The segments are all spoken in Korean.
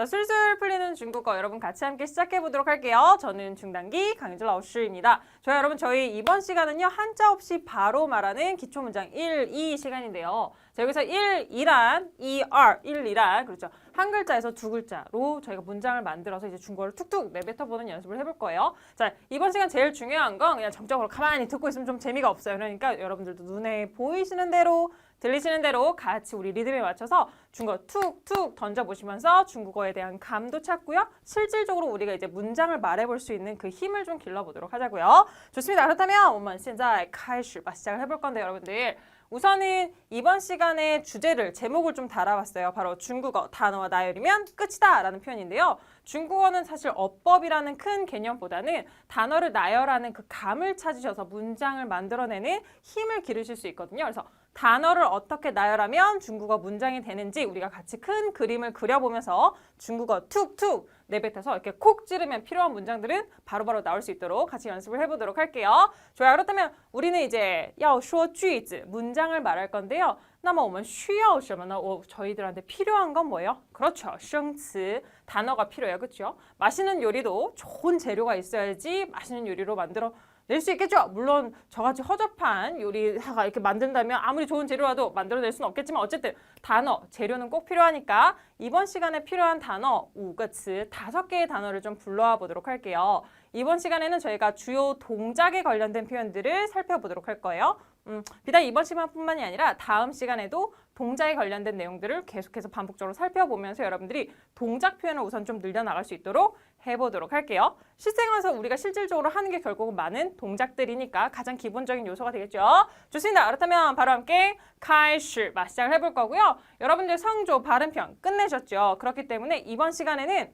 자, 술술 풀리는 중국어 여러분 같이 함께 시작해 보도록 할게요. 저는 중단기 강희줄 라오슈입니다. 저희 여러분 저희 이번 시간은요. 한자 없이 바로 말하는 기초 문장 1, 2 시간인데요. 자, 여기서 1, 2란, 2, R, 1, 2란 그렇죠. 한 글자에서 두 글자로 저희가 문장을 만들어서 이제 중국어를 툭툭 내뱉어 보는 연습을 해볼 거예요. 자, 이번 시간 제일 중요한 건 그냥 정적으로 가만히 듣고 있으면 좀 재미가 없어요. 그러니까 여러분들도 눈에 보이시는 대로 들리시는 대로 같이 우리 리듬에 맞춰서 중국어 툭툭 던져보시면서 중국어에 대한 감도 찾고요. 실질적으로 우리가 이제 문장을 말해볼 수 있는 그 힘을 좀 길러보도록 하자고요. 좋습니다. 그렇다면 오만 신자 카이슈바 시작을 해볼 건데 여러분들 우선은 이번 시간에 주제를 제목을 좀 달아봤어요. 바로 중국어 단어와 나열이면 끝이다 라는 표현인데요. 중국어는 사실 어법이라는 큰 개념보다는 단어를 나열하는 그 감을 찾으셔서 문장을 만들어내는 힘을 기르실 수 있거든요. 그래서 단어를 어떻게 나열하면 중국어 문장이 되는지 우리가 같이 큰 그림을 그려보면서 중국어 툭툭 내뱉어서 이렇게 콕 찌르면 필요한 문장들은 바로바로 나올 수 있도록 같이 연습을 해보도록 할게요. 좋아요. 그렇다면 우리는 이제 要说句子 문장을 말할 건데요. 那么我们需要什么呢? 어, 저희들한테 필요한 건 뭐예요? 그렇죠. 生词 단어가 필요해요. 그렇죠? 맛있는 요리도 좋은 재료가 있어야지 맛있는 요리로 만들어 낼 수 있겠죠. 물론 저같이 허접한 요리사가 이렇게 만든다면 아무리 좋은 재료라도 만들어낼 수는 없겠지만 어쨌든 단어, 재료는 꼭 필요하니까 이번 시간에 필요한 단어 우거츠 다섯 개의 단어를 좀 불러와 보도록 할게요. 이번 시간에는 저희가 주요 동작에 관련된 표현들을 살펴보도록 할 거예요. 음, 비단 이번 시간뿐만이 아니라 다음 시간에도 동작에 관련된 내용들을 계속해서 반복적으로 살펴보면서 여러분들이 동작 표현을 우선 좀 늘려나갈 수 있도록 해보도록 할게요. 실생활에서 우리가 실질적으로 하는 게 결국은 많은 동작들이니까 가장 기본적인 요소가 되겠죠. 좋습니다. 그렇다면 바로 함께开始 시작을 해볼 거고요. 여러분들 성조 발음편 끝내셨죠. 그렇기 때문에 이번 시간에는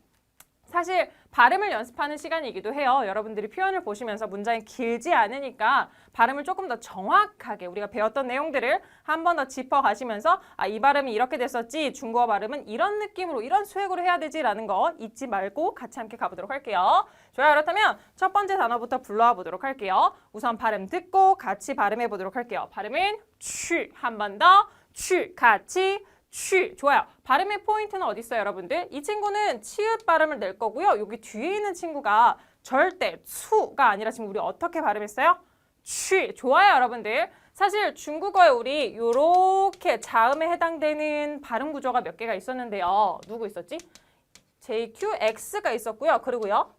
사실 발음을 연습하는 시간이기도 해요. 여러분들이 표현을 보시면서 문장이 길지 않으니까 발음을 조금 더 정확하게 우리가 배웠던 내용들을 한 번 더 짚어가시면서 아, 이 발음이 이렇게 됐었지 중국어 발음은 이런 느낌으로 이런 수획으로 해야 되지라는 거 잊지 말고 같이 함께 가보도록 할게요. 좋아요. 그렇다면 첫 번째 단어부터 불러와 보도록 할게요. 우선 발음 듣고 같이 발음해 보도록 할게요. 발음은 취 한 번 더, 취 같이 취 좋아요. 발음의 포인트는 어디 있어요, 여러분들? 이 친구는 치읓 발음을 낼 거고요. 여기 뒤에 있는 친구가 절대 추가 아니라 지금 우리 어떻게 발음했어요? 취 좋아요, 여러분들. 사실 중국어에 우리 요렇게 자음에 해당되는 발음 구조가 몇 개가 있었는데요. 누구 있었지? JQX가 있었고요. 그리고요.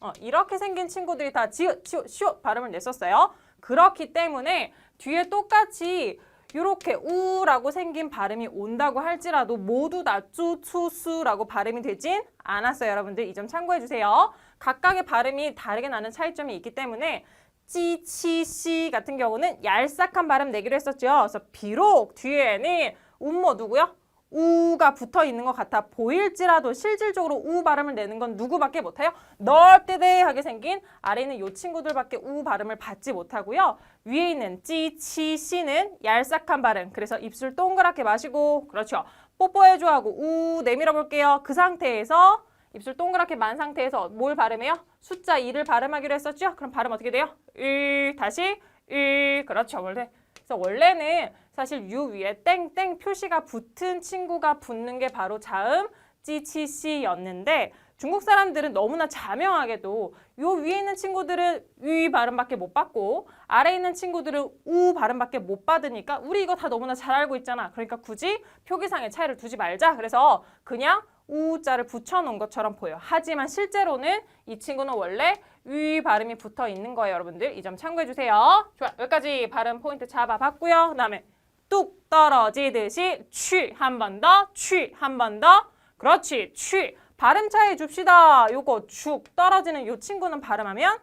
어, 이렇게 생긴 친구들이 다 지읒, 치읒, 시옷 발음을 냈었어요. 그렇기 때문에 뒤에 똑같이 이렇게 우라고 생긴 발음이 온다고 할지라도 모두 다 쭈추수라고 발음이 되진 않았어요. 여러분들 이 점 참고해 주세요. 각각의 발음이 다르게 나는 차이점이 있기 때문에 찌치시 같은 경우는 얄싹한 발음 내기로 했었죠. 그래서 비록 뒤에는 운모 누구요? 우가 붙어 있는 것 같아 보일지라도 실질적으로 우 발음을 내는 건 누구밖에 못해요? 널때대하게 생긴 아래 있는 요 친구들밖에 우 발음을 받지 못하고요. 위에 있는 찌치시는 얄싹한 발음. 그래서 입술 동그랗게 마시고 그렇죠. 뽀뽀해줘 하고 우 내밀어 볼게요. 그 상태에서 입술 동그랗게 만 상태에서 뭘 발음해요? 숫자 2를 발음하기로 했었죠? 그럼 발음 어떻게 돼요? 1 다시 1 그렇죠. 원래 그래서 원래는 사실 유 위에 땡땡 표시가 붙은 친구가 붙는 게 바로 자음 찌치시였는데 중국 사람들은 너무나 자명하게도 요 위에 있는 친구들은 위 발음밖에 못 받고 아래에 있는 친구들은 우 발음밖에 못 받으니까 우리 이거 다 너무나 잘 알고 있잖아. 그러니까 굳이 표기상의 차이를 두지 말자. 그래서 그냥 우자를 붙여놓은 것처럼 보여. 하지만 실제로는 이 친구는 원래 위 발음이 붙어 있는 거예요, 여러분들. 이 점 참고해 주세요. 좋아, 여기까지 발음 포인트 잡아봤고요. 그 다음에 뚝 떨어지듯이 취 한 번 더, 취 한 번 더. 그렇지, 취. 발음 차이 줍시다. 요거 죽 떨어지는 요 친구는 발음하면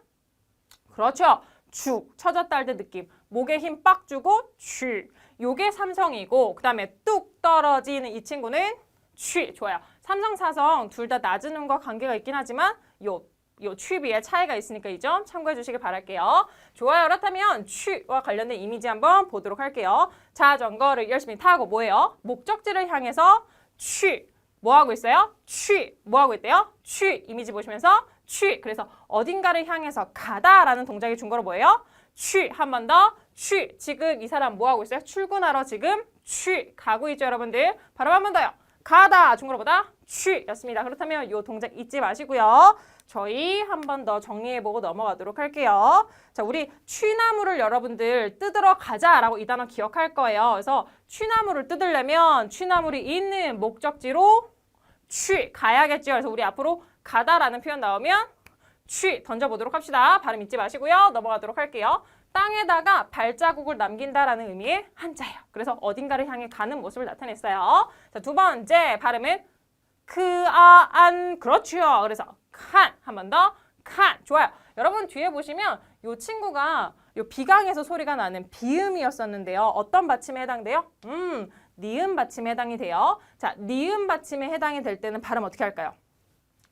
그렇죠. 죽 쳐졌다 할 때 느낌. 목에 힘 빡 주고 취. 요게 삼성이고 그다음에 뚝 떨어지는 이 친구는 취. 좋아요. 삼성, 사성 둘 다 낮은 음과 관계가 있긴 하지만 요, 요 취비의 차이가 있으니까 이 점 참고해 주시길 바랄게요. 좋아요. 그렇다면 취와 관련된 이미지 한번 보도록 할게요. 자전거를 열심히 타고 뭐예요? 목적지를 향해서 취. 뭐 하고 있어요? 취. 뭐 하고 있대요? 취. 이미지 보시면서 취. 그래서 어딘가를 향해서 가다라는 동작의 중거로 뭐예요? 취. 한 번 더. 취. 지금 이 사람 뭐 하고 있어요? 출근하러 지금 취. 가고 있죠, 여러분들. 바로 한 번 더요. 가다 중국어보다 취였습니다. 그렇다면 이 동작 잊지 마시고요. 저희 한 번 더 정리해보고 넘어가도록 할게요. 자, 우리 취나무를 여러분들 뜯으러 가자라고 이 단어 기억할 거예요. 그래서 취나무를 뜯으려면 취나물이 있는 목적지로 취 가야겠죠. 그래서 우리 앞으로 가다라는 표현 나오면 취 던져보도록 합시다. 발음 잊지 마시고요. 넘어가도록 할게요. 땅에다가 발자국을 남긴다라는 의미의 한자예요. 그래서 어딘가를 향해 가는 모습을 나타냈어요. 자, 두 번째 발음은 그, 아, 안, 그렇죠. 그래서 칸, 한 번 더, 칸. 좋아요. 여러분 뒤에 보시면 이 친구가 요 비강에서 소리가 나는 비음이었었는데요. 어떤 받침에 해당돼요? 음, 니은 받침에 해당이 돼요. 자, 니은 받침에 해당이 될 때는 발음 어떻게 할까요?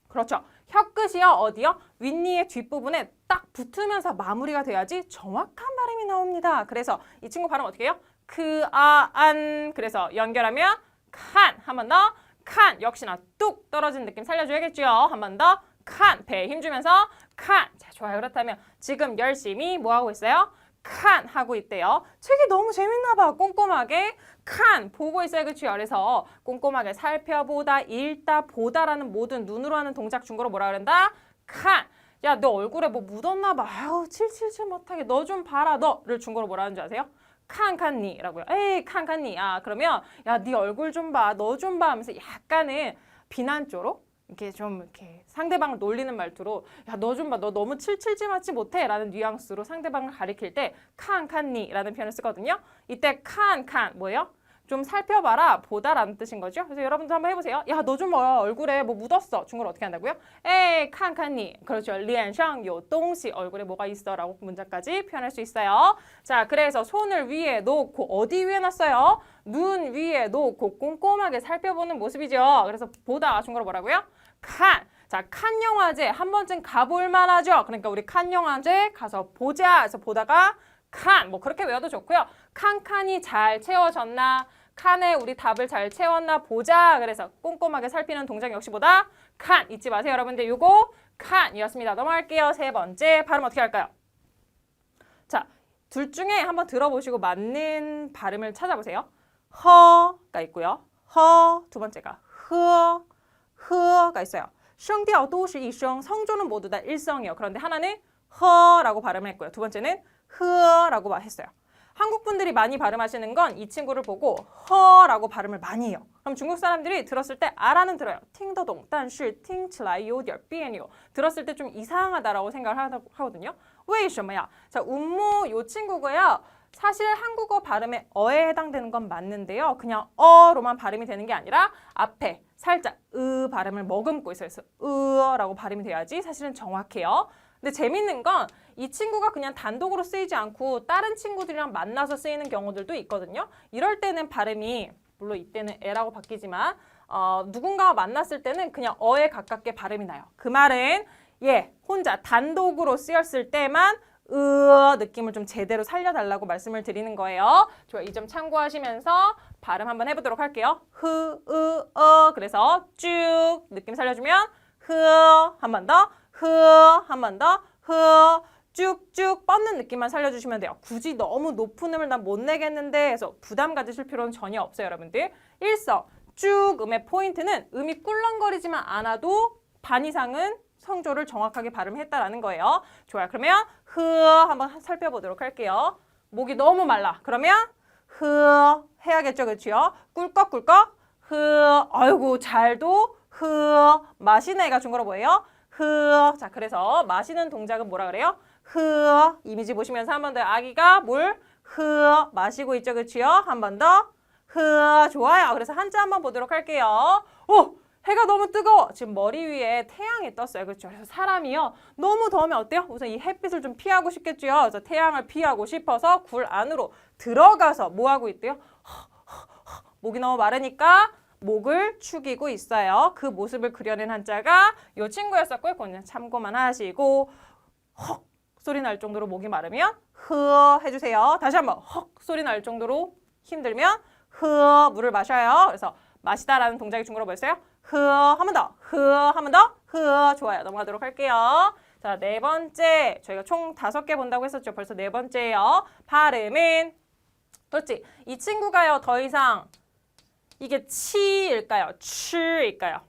그렇죠. 혀끝이요. 어디요? 윗니의 뒷부분에 딱 붙으면서 마무리가 돼야지 정확한 발음이 나옵니다. 그래서 이 친구 발음 어떻게 해요? 그, 아, 안. 그래서 연결하면 칸. 한 번 더. 칸. 역시나 뚝 떨어진 느낌 살려줘야겠죠. 한 번 더. 칸. 배에 힘주면서 칸. 자, 좋아요. 그렇다면 지금 열심히 뭐 하고 있어요? 칸 하고 있대요. 책이 너무 재밌나 봐. 꼼꼼하게 칸 보고 있어요. 그렇죠? 그래서 꼼꼼하게 살펴보다, 읽다, 보다라는 모든 눈으로 하는 동작 중거로 뭐라 그런다? 칸. 야, 너 얼굴에 뭐 묻었나 봐. 아유, 칠칠칠 못하게 너 좀 봐라. 너를 중거로 뭐라 하는 줄 아세요? 칸칸니라고요. 에이, 칸칸니. 아, 그러면 야, 네 얼굴 좀 봐. 너 좀 봐 하면서 약간은 비난조로 이렇게 좀 이렇게 상대방을 놀리는 말투로 야 너 좀 봐 너 너무 칠칠지 맞지 못해라는 뉘앙스로 상대방을 가리킬 때 칸칸니라는 표현을 쓰거든요. 이때 칸칸 뭐예요? 좀 살펴봐라 보다라는 뜻인 거죠. 그래서 여러분도 한번 해보세요. 야 너좀 뭐야 얼굴에 뭐 묻었어. 중국어 어떻게 한다고요? 에이 칸칸니 그렇죠. 리안샹 요 동시 얼굴에 뭐가 있어라고 문장까지 표현할 수 있어요. 자 그래서 손을 위에 놓고 어디 위에 놨어요? 눈 위에 놓고 꼼꼼하게 살펴보는 모습이죠. 그래서 보다 중국어로 뭐라고요? 칸. 자, 칸 영화제 한 번쯤 가볼 만하죠. 그러니까 우리 칸 영화제 가서 보자. 그래서 보다가 칸. 뭐 그렇게 외워도 좋고요. 칸칸이 잘 채워졌나? 칸에 우리 답을 잘 채웠나 보자. 그래서 꼼꼼하게 살피는 동작 역시 보다 칸. 잊지 마세요, 여러분들. 요거 칸이었습니다. 넘어갈게요. 세 번째 발음 어떻게 할까요? 자, 둘 중에 한번 들어보시고 맞는 발음을 찾아보세요. 허가 있고요. 허 두 번째가 흐 흐가 있어요. 声调都是一声 성조는 모두 다 일성이에요. 그런데 하나는 허라고 발음을 했고요. 두 번째는 흐라고 했어요. 한국 분들이 많이 발음하시는 건 이 친구를 보고 허라고 발음을 많이 해요. 그럼 중국 사람들이 들었을 때 아라는 들어요. 팅더동, 단시 팅츠라이오디얼 비엔요. 들었을 때 좀 이상하다라고 생각을 하거든요. 왜什么야? 자, 음모 요 친구고요. 사실 한국어 발음에 어에 해당되는 건 맞는데요. 그냥 어로만 발음이 되는 게 아니라 앞에 살짝 으 발음을 머금고 있어요. 그래서 으라고 발음이 돼야지 사실은 정확해요. 근데 재밌는 건 이 친구가 그냥 단독으로 쓰이지 않고 다른 친구들이랑 만나서 쓰이는 경우들도 있거든요. 이럴 때는 발음이 물론 이때는 에라고 바뀌지만 어, 누군가와 만났을 때는 그냥 어에 가깝게 발음이 나요. 그 말은 예 혼자 단독으로 쓰였을 때만 으 느낌을 좀 제대로 살려달라고 말씀을 드리는 거예요. 좋아 이 점 참고하시면서 발음 한번 해보도록 할게요. 흐, 으, 어 그래서 쭉 느낌 살려주면 흐 한 번 더, 흐 한 번 더, 흐 쭉쭉 뻗는 느낌만 살려주시면 돼요. 굳이 너무 높은 음을 난 못 내겠는데 해서 부담 가지실 필요는 전혀 없어요, 여러분들. 일성 쭉 음의 포인트는 음이 꿀렁거리지만 않아도 반 이상은 성조를 정확하게 발음했다라는 거예요. 좋아요. 그러면 흐 한번 살펴보도록 할게요. 목이 너무 말라. 그러면 흐 해야겠죠, 그렇죠? 꿀꺽꿀꺽 흐 아이고 잘도 흐 마시는 애가 중국어로 뭐예요? 흐. 자, 그래서 마시는 동작은 뭐라 그래요? 흐. 이미지 보시면서 한 번 더 아기가 물흐 마시고 있죠, 그렇죠? 한번 더. 흐. 좋아요. 그래서 한자 한번 보도록 할게요. 오! 해가 너무 뜨거워. 지금 머리 위에 태양이 떴어요. 그렇죠? 그래서 사람이요. 너무 더우면 어때요? 우선 이 햇빛을 좀 피하고 싶겠죠. 그래서 태양을 피하고 싶어서 굴 안으로 들어가서 뭐 하고 있대요? 목이 너무 마르니까 목을 축이고 있어요. 그 모습을 그려낸 한자가 요 친구였었고요. 그건 참고만 하시고 헉 소리 날 정도로 목이 마르면 흐 해주세요. 다시 한번 헉 소리 날 정도로 힘들면 흐 물을 마셔요. 그래서 마시다라는 동작이 중국어로 뭐였어요? 흐 한번 더, 흐 한번 더, 흐 좋아요. 넘어가도록 할게요. 자, 네 번째 저희가 총 다섯 개 본다고 했었죠. 벌써 네 번째예요. 발음은 그렇지. 이 친구가요 더 이상 이게 치일까요? 추일까요?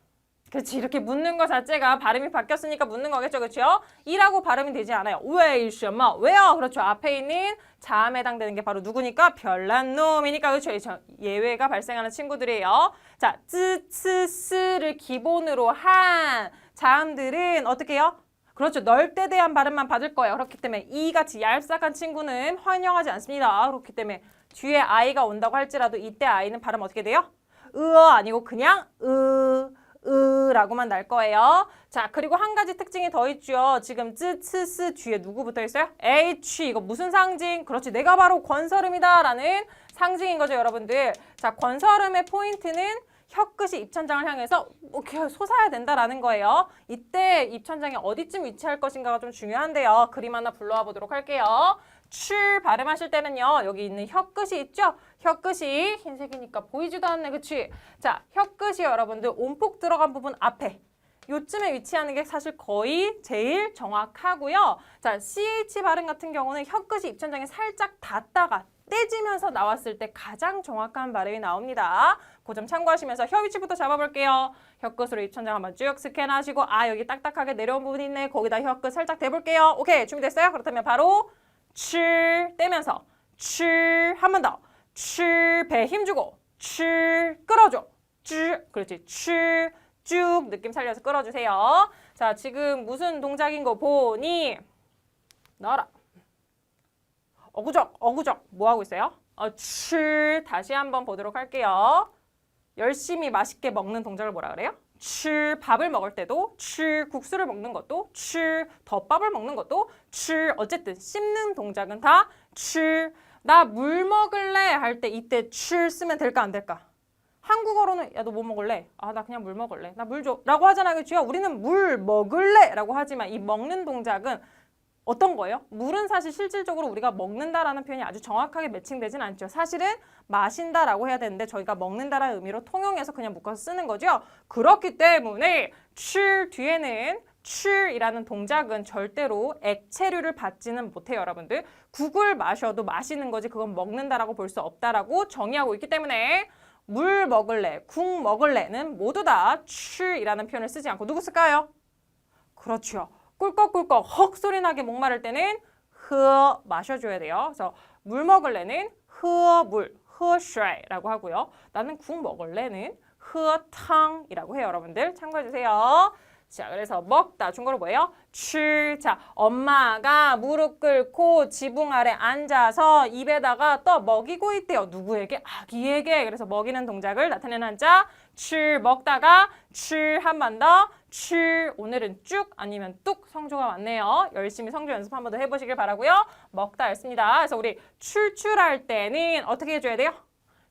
그렇지. 이렇게 묻는 것 자체가 발음이 바뀌었으니까 묻는 거겠죠. 그렇죠? 이라고 발음이 되지 않아요. 왜什么 왜요? 그렇죠. 앞에 있는 자음에 해당되는 게 바로 누구니까? 별난 놈이니까. 그렇죠. 저- 예외가 발생하는 친구들이에요. 자 쯔츠스를 기본으로 한 자음들은 어떻게 해요? 그렇죠. 넓대 대한 발음만 받을 거예요. 그렇기 때문에 이 같이 얄싹한 친구는 환영하지 않습니다. 그렇기 때문에 뒤에 아이가 온다고 할지라도 이때 아이는 발음 어떻게 돼요 으어 아니고 그냥 으 으라고만 날 거예요. 자, 그리고 한 가지 특징이 더 있죠. 지금 쯔, 츠, 스 뒤에 누구 붙어 있어요? H. 이거 무슨 상징? 그렇지. 내가 바로 권설음이다 라는 상징인 거죠, 여러분들. 자, 권설음의 포인트는 혀끝이 입천장을 향해서 이렇게 솟아야 된다라는 거예요. 이때 입천장이 어디쯤 위치할 것인가가 좀 중요한데요. 그림 하나 불러와 보도록 할게요. 출 발음하실 때는요. 여기 있는 혀끝이 있죠? 혀끝이 흰색이니까 보이지도 않네. 그치? 자, 혀끝이 여러분들 온폭 들어간 부분 앞에 요쯤에 위치하는 게 사실 거의 제일 정확하고요. 자, CH 발음 같은 경우는 혀끝이 입천장에 살짝 닿다가 떼지면서 나왔을 때 가장 정확한 발음이 나옵니다. 그 점 참고하시면서 혀 위치부터 잡아볼게요. 혀끝으로 입천장 한번 쭉 스캔하시고 아 여기 딱딱하게 내려온 부분이 있네. 거기다 혀끝 살짝 대볼게요. 오케이 준비됐어요? 그렇다면 바로 출 떼면서 출한번 더. 출배 힘주고 출 끌어줘. 쭉 그렇지 출쭉 느낌 살려서 끌어주세요. 자 지금 무슨 동작인 거 보니 나와라. 어구적 어구적 뭐 하고 있어요? 어, 출 다시 한번 보도록 할게요. 열심히 맛있게 먹는 동작을 뭐라 그래요? 출 밥을 먹을 때도 출 국수를 먹는 것도 출 덮밥을 먹는 것도 출 어쨌든 씹는 동작은 다출 나 물 먹을래 할 때 이때 출 쓰면 될까 안 될까? 한국어로는 야 너 뭐 먹을래? 아 나 그냥 물 먹을래. 나 물 줘. 라고 하잖아요. 그렇죠? 우리는 물 먹을래 라고 하지만 이 먹는 동작은 어떤 거예요? 물은 사실 실질적으로 우리가 먹는다라는 표현이 아주 정확하게 매칭되진 않죠. 사실은 마신다라고 해야 되는데 저희가 먹는다라는 의미로 통용해서 그냥 묶어서 쓰는 거죠. 그렇기 때문에 출 뒤에는 출이라는 동작은 절대로 액체류를 받지는 못해요, 여러분들. 국을 마셔도 마시는 거지 그건 먹는다라고 볼 수 없다라고 정의하고 있기 때문에 물 먹을래, 국 먹을래는 모두 다 출이라는 표현을 쓰지 않고 누구 쓸까요? 그렇죠. 꿀꺽꿀꺽 헉 소리 나게 목마를 때는 흐 마셔줘야 돼요. 그래서 물 먹을래는 흐물 흐쉐라고 하고요. 나는 국 먹을래는 흐탕이라고 해요. 여러분들 참고해 주세요. 자, 그래서 먹다 중국어로 뭐예요? 출. 자, 엄마가 무릎 꿇고 지붕 아래 앉아서 입에다가 떠 먹이고 있대요. 누구에게? 아기에게. 그래서 먹이는 동작을 나타내는 한자. 출 먹다가 출한번 더. 출 오늘은 쭉 아니면 뚝 성조가 왔네요. 열심히 성조 연습 한 번 더 해보시길 바라고요. 먹다 였습니다. 그래서 우리 출출할 때는 어떻게 해줘야 돼요?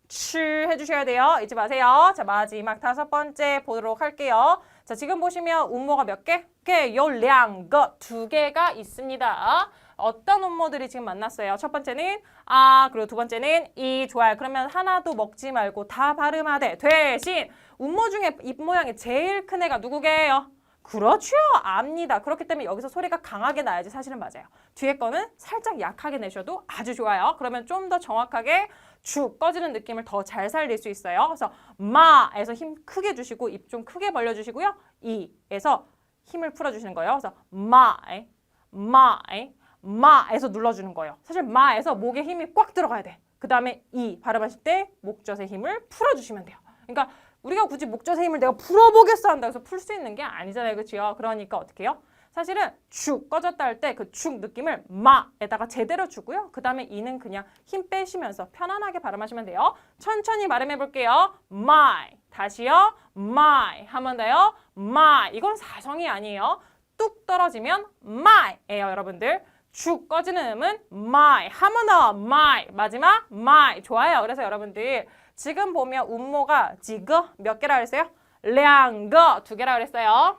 출 해주셔야 돼요. 잊지 마세요. 자 마지막 다섯 번째 보도록 할게요. 자 지금 보시면 운모가 몇 개? 개, 요량거 두 개가 있습니다. 어떤 운모들이 지금 만났어요? 첫 번째는 아 그리고 두 번째는 이 좋아요. 그러면 하나도 먹지 말고 다 발음하되 대신 운모 중에 입 모양이 제일 큰 애가 누구게요? 그렇죠. 압니다. 그렇기 때문에 여기서 소리가 강하게 나야지 사실은 맞아요. 뒤에 거는 살짝 약하게 내셔도 아주 좋아요. 그러면 좀 더 정확하게 죽 꺼지는 느낌을 더 잘 살릴 수 있어요. 그래서 마에서 힘 크게 주시고 입 좀 크게 벌려 주시고요. 이에서 힘을 풀어 주시는 거예요. 그래서 마에 마에 마에서 눌러 주는 거예요. 사실 마에서 목에 힘이 꽉 들어가야 돼. 그 다음에 이 발음하실 때 목젖의 힘을 풀어 주시면 돼요. 그러니까 우리가 굳이 목젖의 힘을 내가 풀어보겠어 한다고 해서 풀 수 있는 게 아니잖아요. 그렇죠? 그러니까 어떻게 해요? 사실은 죽 꺼졌다 할 때그죽 느낌을 마에다가 제대로 주고요. 그 다음에 이는 그냥 힘 빼시면서 편안하게 발음하시면 돼요. 천천히 발음해 볼게요. my 다시요. my 한 번 더요. my 이건 사성이 아니에요. 뚝 떨어지면 my예요, 여러분들. 죽 꺼지는 음은 my 한 번 더 my 마지막 my 좋아요. 그래서 여러분들 지금 보면 운모가 지거 몇 개라 그랬어요? 량거 두 개라 그랬어요.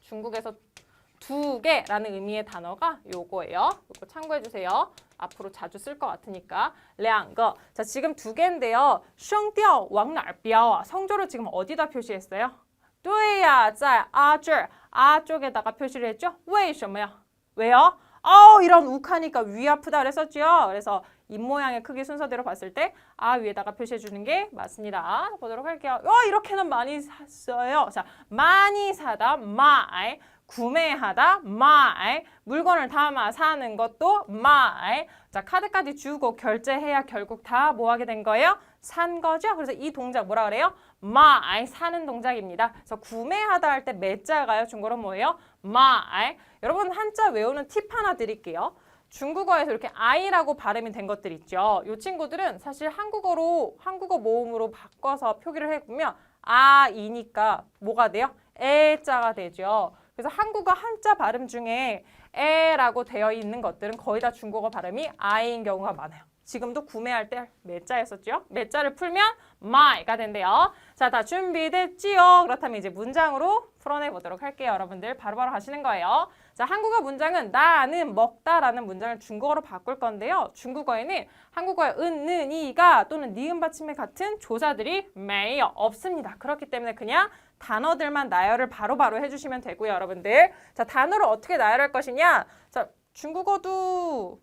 중국에서 두 개라는 의미의 단어가 요거예요. 요거 참고해 주세요. 앞으로 자주 쓸 것 같으니까. 两个. 자, 지금 두 개인데요. 声调往哪儿标啊? 성조를 지금 어디다 표시했어요? 对呀,在 아, 这儿. 아 쪽에다가 표시를 했죠? 为什么呀? 왜요? 아우 이런 욱하니까 위 아프다 그랬었죠. 그래서 입 모양의 크기 순서대로 봤을 때 아 위에다가 표시해 주는 게 맞습니다. 보도록 할게요. 어, 이렇게는 많이 샀어요. 자, 많이 사다 my 구매하다 my 물건을 담아 사는 것도 my 자 카드까지 주고 결제해야 결국 다 뭐 하게 된 거예요? 산 거죠? 그래서 이 동작 뭐라 그래요? my 사는 동작입니다. 그래서 구매하다 할 때 매자가요. 중국어로 뭐예요? my 여러분 한자 외우는 팁 하나 드릴게요. 중국어에서 이렇게 i라고 발음이 된 것들 있죠. 이 친구들은 사실 한국어로 한국어 모음으로 바꿔서 표기를 해보면 아이니까 뭐가 돼요? 에자가 되죠. 그래서 한국어 한자 발음 중에 에라고 되어 있는 것들은 거의 다 중국어 발음이 아이인 경우가 많아요. 지금도 구매할 때 매자였었죠. 매자를 풀면 my가 된대요. 자, 다 준비됐지요? 그렇다면 이제 문장으로 풀어내 보도록 할게요. 여러분들 바로바로 하시는 거예요. 자, 한국어 문장은 나는 먹다라는 문장을 중국어로 바꿀 건데요. 중국어에는 한국어의 은, 는, 이가 또는 니은 받침의 같은 조사들이 매여 없습니다. 그렇기 때문에 그냥 단어들만 나열을 바로바로 해주시면 되고요, 여러분들. 자, 단어를 어떻게 나열할 것이냐? 자, 중국어도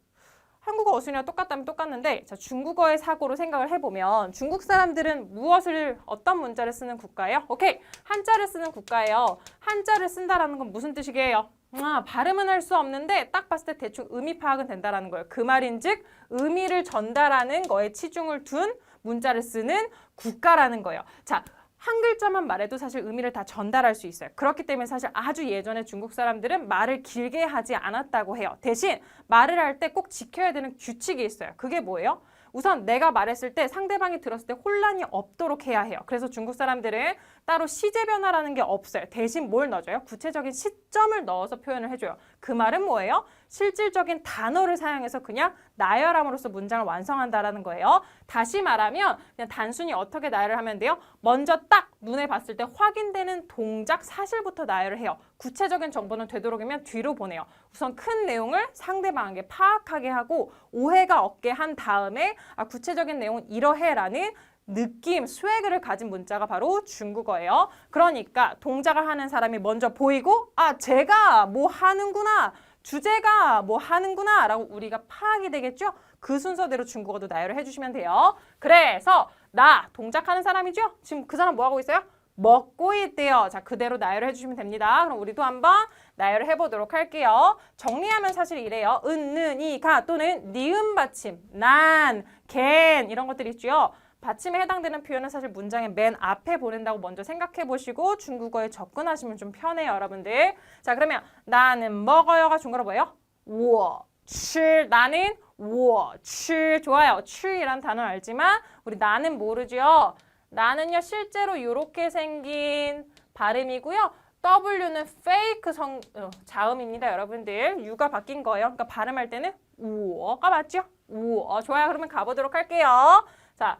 한국어 어순이랑 똑같다면 똑같는데 자, 중국어의 사고로 생각을 해보면 중국 사람들은 무엇을 어떤 문자를 쓰는 국가예요? 오케이 한자를 쓰는 국가예요. 한자를 쓴다라는 건 무슨 뜻이게요? 아, 발음은 할 수 없는데 딱 봤을 때 대충 의미 파악은 된다라는 거예요. 그 말인즉 의미를 전달하는 거에 치중을 둔 문자를 쓰는 국가라는 거예요. 자, 한 글자만 말해도 사실 의미를 다 전달할 수 있어요. 그렇기 때문에 사실 아주 예전에 중국 사람들은 말을 길게 하지 않았다고 해요. 대신 말을 할 때 꼭 지켜야 되는 규칙이 있어요. 그게 뭐예요? 우선 내가 말했을 때 상대방이 들었을 때 혼란이 없도록 해야 해요. 그래서 중국 사람들은 따로 시제 변화라는 게 없어요. 대신 뭘 넣어줘요? 구체적인 시점을 넣어서 표현을 해줘요. 그 말은 뭐예요? 실질적인 단어를 사용해서 그냥 나열함으로써 문장을 완성한다라는 거예요. 다시 말하면 그냥 단순히 어떻게 나열을 하면 돼요? 먼저 딱 눈에 봤을 때 확인되는 동작 사실부터 나열을 해요. 구체적인 정보는 되도록이면 뒤로 보내요. 우선 큰 내용을 상대방에게 파악하게 하고 오해가 없게 한 다음에 아, 구체적인 내용은 이러해라는 느낌, 스웨그를 가진 문자가 바로 중국어예요. 그러니까 동작을 하는 사람이 먼저 보이고 아 제가 뭐 하는구나 주제가 뭐 하는구나 라고 우리가 파악이 되겠죠? 그 순서대로 중국어도 나열을 해주시면 돼요. 그래서 나 동작하는 사람이죠? 지금 그 사람 뭐 하고 있어요? 먹고 있대요. 자, 그대로 나열을 해주시면 됩니다. 그럼 우리도 한번 나열을 해보도록 할게요. 정리하면 사실 이래요. 은, 는, 이, 가 또는 니은 받침, 난, 겐 이런 것들 있죠. 받침에 해당되는 표현은 사실 문장의 맨 앞에 보낸다고 먼저 생각해 보시고 중국어에 접근하시면 좀 편해요, 여러분들. 자, 그러면 나는 먹어요가 중국어로 뭐예요? 我吃 나는 我吃 좋아요. 吃이란 단어 알지만 우리 나는 모르죠. 나는요 실제로 이렇게 생긴 발음이고요. W는 페이크 성 어, 자음입니다, 여러분들. U가 바뀐 거예요. 그러니까 발음할 때는 우어가 맞죠? 우어. 좋아요. 그러면 가보도록 할게요. 자,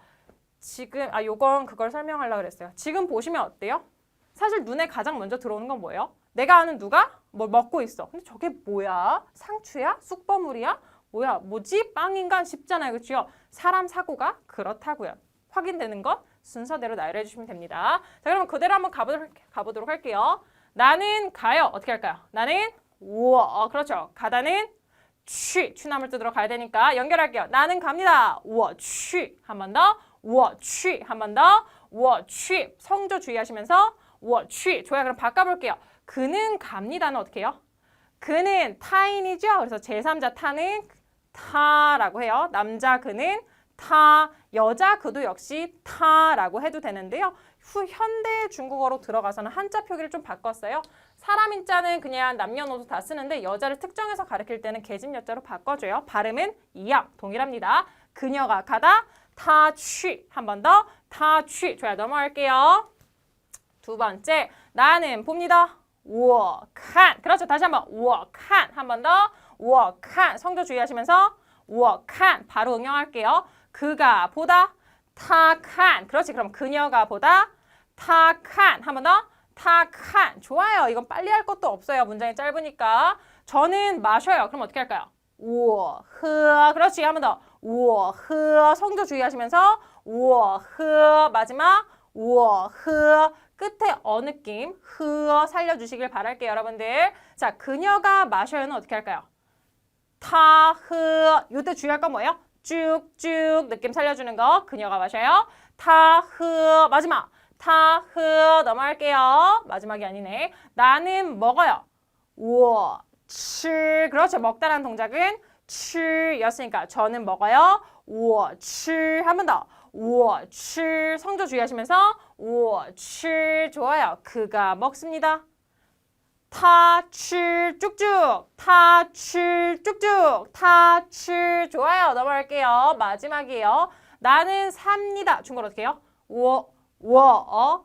지금 아 요건 그걸 설명하려고 그랬어요. 지금 보시면 어때요? 사실 눈에 가장 먼저 들어오는 건 뭐예요? 내가 아는 누가 뭘 먹고 있어. 근데 저게 뭐야? 상추야? 쑥버물이야? 뭐야? 뭐지? 빵인가 싶잖아요. 그렇죠? 사람 사고가 그렇다고요. 확인되는 것 순서대로 나열해 주시면 됩니다. 자, 그러면 그대로 한번 가보도록, 가보도록 할게요. 나는 가요. 어떻게 할까요? 나는 우와. 어, 그렇죠. 가다는 취. 취나물 뜯으러 가야 되니까 연결할게요. 나는 갑니다. 우와. 취. 한 번 더. 워취 한번 더. 워취 성조 주의하시면서 워취 좋아요. 그럼 바꿔볼게요. 그는 갑니다는 어떻게 해요? 그는 타인이죠. 그래서 제3자 타는 타라고 해요. 남자 그는 타, 여자 그도 역시 타라고 해도 되는데요. 후 현대 중국어로 들어가서는 한자 표기를 좀 바꿨어요. 사람인 자는 그냥 남녀노소 다 쓰는데 여자를 특정해서 가리킬 때는 계집 여자로 바꿔줘요. 발음은 이양 동일합니다. 그녀가 가다 타취. 한 번 더. 타취. 좋아요. 넘어갈게요. 두 번째. 나는 봅니다. 워칸. 그렇죠. 다시 한번 워칸. 한 번 더. 워칸. 성조 주의하시면서 워칸. 바로 응용할게요. 그가 보다 타칸. 그렇지. 그럼 그녀가 보다 타칸. 한 번 더. 타칸. 좋아요. 이건 빨리 할 것도 없어요. 문장이 짧으니까. 저는 마셔요. 그럼 어떻게 할까요? 우허. 그렇지. 한 번 더. 우허 성조 주의하시면서 우허 마지막 우허 끝에 어 느낌 흐어 살려주시길 바랄게요 여러분들. 자 그녀가 마셔요는 어떻게 할까요? 타흐. 요때 주의할 건 뭐예요? 쭉쭉 느낌 살려주는 거 그녀가 마셔요. 타흐. 마지막. 타흐. 넘어갈게요. 마지막이 아니네. 나는 먹어요. 우와 치 그렇죠. 먹다라는 동작은 칠이었으니까 저는 먹어요. 우와 칠한 번 더. 칠. 성조 주의하시면서 칠. 좋아요. 그가 먹습니다. 타칠. 쭉쭉. 타칠. 쭉쭉. 타칠. 좋아요. 넘어갈게요. 마지막이에요. 나는 삽니다. 중국어로 어떻게 해요? 워, 워, 어,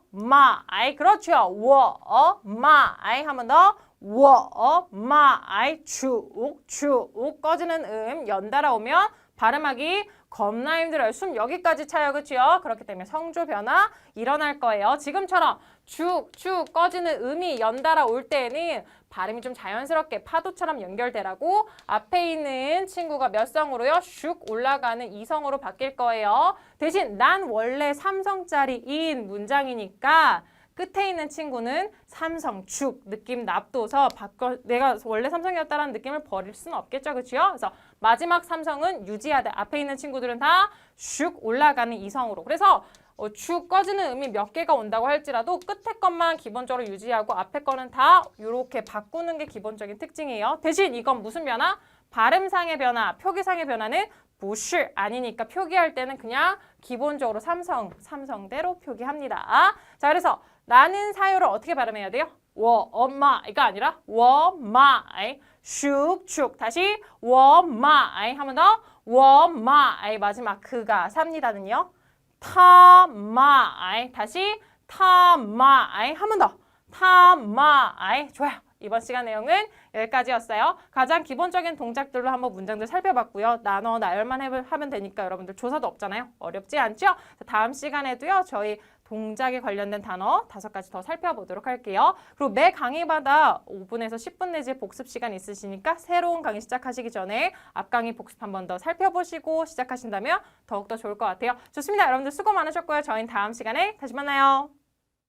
그렇죠. 워, 어, 마, 아이 한번 더 워, 어, 마, 아이 쭉, 쭉 꺼지는 음 연달아 오면 발음하기 겁나 힘들어요. 숨 여기까지 차요. 그렇죠? 그렇기 때문에 성조 변화 일어날 거예요. 지금처럼 쭉 쭉 꺼지는 음이 연달아 올 때에는 발음이 좀 자연스럽게 파도처럼 연결되라고 앞에 있는 친구가 몇 성으로요? 슉 올라가는 이성으로 바뀔 거예요. 대신 난 원래 삼성짜리인 문장이니까 끝에 있는 친구는 삼성, 축 느낌 납둬서 바꿔 내가 원래 삼성이었다라는 느낌을 버릴 수는 없겠죠. 그렇죠? 그래서 마지막 삼성은 유지하되 앞에 있는 친구들은 다슉 올라가는 이성으로. 그래서 어, 축 꺼지는 음이 몇 개가 온다고 할지라도 끝에 것만 기본적으로 유지하고 앞에 거는 다 이렇게 바꾸는 게 기본적인 특징이에요. 대신 이건 무슨 변화? 발음상의 변화, 표기상의 변화는 부실 아니니까 표기할 때는 그냥 기본적으로 삼성, 삼성대로 표기합니다. 자, 그래서 나는 사유를 어떻게 발음해야 돼요? 워, 엄마, 이가 아니라 워, 마, 아이, 슉, 축. 다시 워, 마, 아이 하면 더 워, 마, 아이 마지막 그가 삽니다는요. 타, 마, 아이 다시 타, 마, 아이 하면 더 타, 마, 아이 좋아요. 이번 시간 내용은 여기까지였어요. 가장 기본적인 동작들로 한번 문장들 살펴봤고요. 나눠 나열만 해- 하면 되니까 여러분들 조사도 없잖아요. 어렵지 않죠? 자, 다음 시간에도요. 저희 동작에 관련된 단어 다섯 가지 더 살펴보도록 할게요. 그리고 매 강의마다 5분에서 10분 내지 복습 시간 있으시니까 새로운 강의 시작하시기 전에 앞 강의 복습 한 번 더 살펴보시고 시작하신다면 더욱더 좋을 것 같아요. 좋습니다. 여러분들 수고 많으셨고요. 저희는 다음 시간에 다시 만나요.